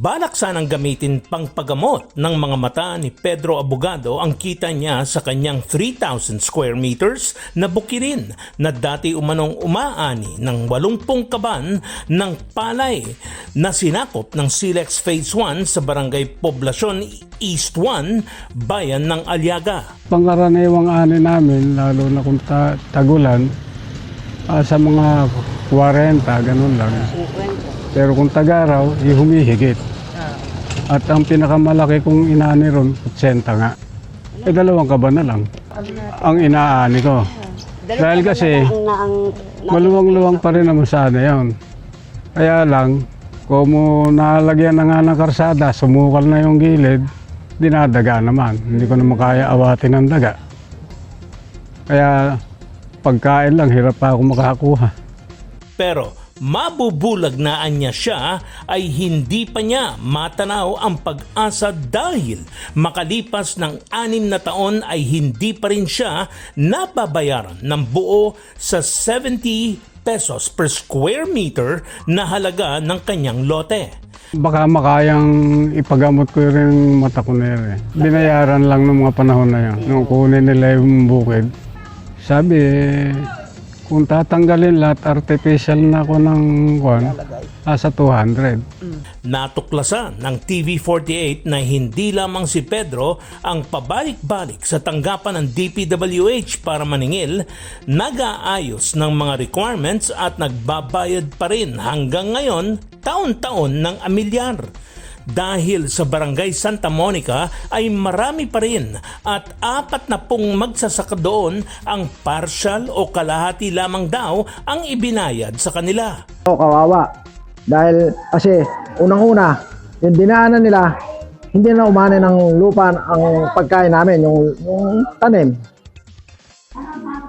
Balak sanang gamitin pang paggamot ng mga mata ni Pedro Abogado ang kita niya sa kanyang 3,000 square meters na bukirin na dati umanong umaani ng 80 kaban ng palay na sinakop ng Silex Phase 1 sa Barangay Poblacion East 1, Bayan ng Aliaga. Pangkaraniwang ani namin, lalo na kung ta- tagulan, ah, sa mga 40, ganun lang. Pero kung tagaraw, eh, humihigit. At ang pinakamalaki kong inaani ron, 80 nga. Eh, dalawang kaba na lang. Ang inaani ko. Dahil kasi, maluwang-luwang pa rin naman sana yun. Kaya lang, kung mo nalagyan na nga ng karsada, sumukal na yung gilid, dinadaga naman. Hindi ko naman kaya awatin ng daga. Kaya pagkain lang, hirap pa ako makakuha. Pero mabubulag na niya siya ay hindi pa niya matanaw ang pag-asa dahil makalipas ng anim na taon ay hindi pa rin siya nababayaran ng buo sa 70 pesos per square meter na halaga ng kanyang lote. Baka makayang ipagamot ko rin mata ko na yun eh. Binayaran lang ng mga panahon na yun. Nung kunin nila yung bukid, sabi kung tatanggalin lahat, artificial na ako ng kwan, asa 200. Natuklasan ng TV48 na hindi lamang si Pedro ang pabalik-balik sa tanggapan ng DPWH para maningil, nag-aayos ng mga requirements at nagbabayad pa rin hanggang ngayon taon-taon ng amilyar. Dahil sa Barangay Santa Monica ay marami pa rin at apat na pong magsasaka doon ang partial o kalahati lamang daw ang ibinayad sa kanila. O kawawa. Dahil kasi unang-una, yung dinaanan nila, hindi na umani ng lupa ang pagkain namin, yung, yung tanim.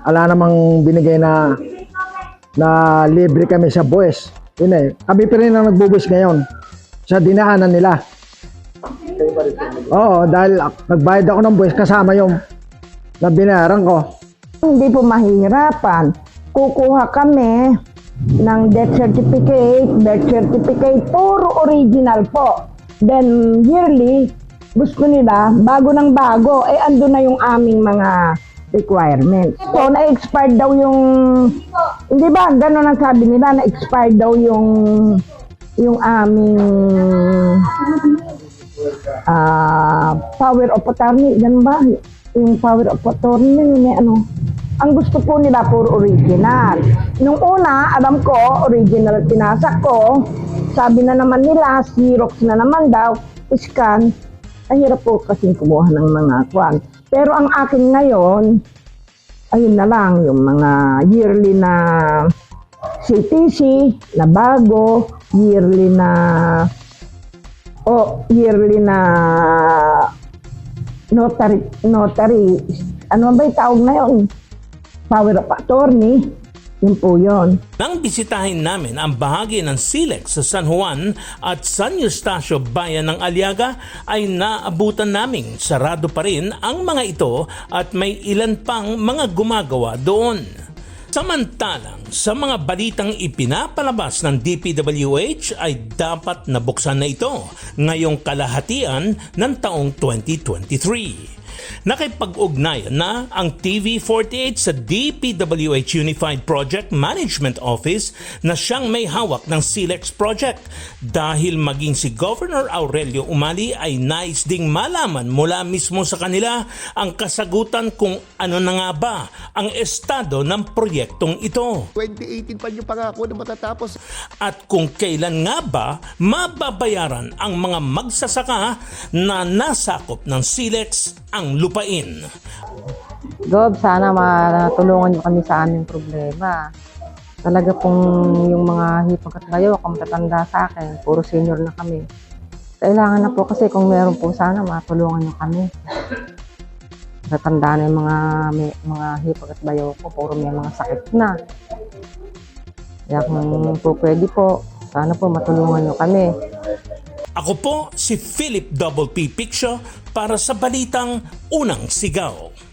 Ala namang binigay na na libre kami sa buwes. Yun eh. Kami pa rin ang nagbubuwis ngayon sa dinaanan nila. Oo, dahil nagbayad ako ng buwes kasama yung na binayaran ko. Hindi po mahihirapan. Kukuha kami ng death certificate, birth certificate, puro original po. Then yearly, gusto nila, bago ng bago, eh ando na yung aming mga requirements. So, na-expired daw yung, hindi ba, gano'n ang sabi nila, na-expired daw yung, yung aming ah power of attorney, ganun ba? Yung power of attorney, may ano. Ang gusto po nila puro original. Nung una, alam ko, original tinasak ko. Sabi na naman nila, Xerox na naman daw, scan. Ang hirap po kasi kumuha ng mga kwan. Pero ang akin ngayon, ayun na lang, yung mga yearly na CTC na bago, yearly na o yearly na notary, notary, ano ba yung tawag na yun? Power of attorney, yun po yun. Nang bisitahin namin ang bahagi ng Silex sa San Juan at San Eustacio Bayan ng Aliaga ay naabutan naming sarado pa rin ang mga ito at may ilan pang mga gumagawa doon. Samantalang sa mga balitang ipinapalabas ng DPWH ay dapat nabuksan na ito ngayong kalahatian ng taong 2023. Nakipag-ugnayan na ang TV48 sa DPWH Unified Project Management Office na siyang may hawak ng SILEX project dahil maging si Governor Aurelio Umali ay nais ding malaman mula mismo sa kanila ang kasagutan kung ano na nga ba ang estado ng proyektong ito 2018 pa yung pangako na matatapos. at kung kailan nga ba mababayaran ang mga magsasaka na nasakop ng SILEX ang lupain. Gob, sana matulungan niyo kami sa aming problema. Talaga pong yung mga hipag at bayo, kung sa akin, puro senior na kami. Kailangan na po kasi kung meron po sana, matulungan niyo kami. Matatanda na yung mga, may, mga hipag at bayo ko, puro may mga sakit na. Kaya kung po pwede po, sana po matulungan niyo kami. Ako po si Philip Double P Picture para sa balitang Unang Sigaw.